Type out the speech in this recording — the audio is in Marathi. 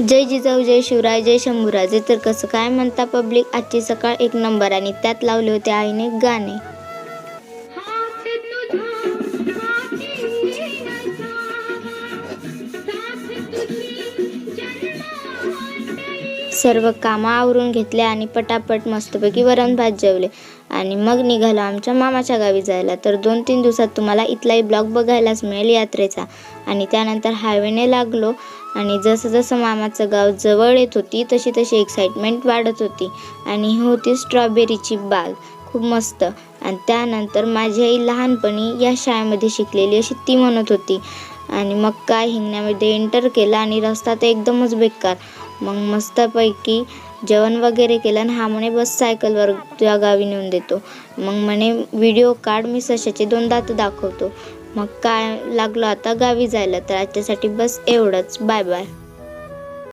जय जिजाऊ जय शिवराय जय शंभूराजे तर कसं काय म्हणता पब्लिक आजची सकाळ एक नंबर आणि त्यात लावले होते आईने गाणे सर्व कामं आवरून घेतले आणि पटापट मस्तपैकी वरण भात जेवले. आणि मग निघालो आमच्या मामाच्या गावी जायला. तर दोन तीन दिवसात तुम्हाला इथलाही ब्लॉग बघायलाच मिळेल यात्रेचा. आणि त्यानंतर हायवेने लागलो. आणि जसं जसं मामाचं गाव जवळ येत होती तशी तशी एक्साइटमेंट वाढत होती. आणि ही होती स्ट्रॉबेरीची बाग. खूप मस्त. आणि त्यानंतर माझी आई लहानपणी या शाळेमध्ये शिकलेली अशी ती म्हणत होती. आणि मग काय हिंगण्यामध्ये एंटर केला आणि रस्ता तर एकदमच बेकार. मग मस्तपैकी जेवण वगैरे केलं आणि हा म्हणे बस सायकलवर तुझ्या गावी नेऊन देतो. मग म्हणे व्हिडिओ काढ मी सशाचे दोन दात दाखवतो. मग काय लागलो आता गावी जायला? तर आजच्यासाठी बस एवढंच. Bye bye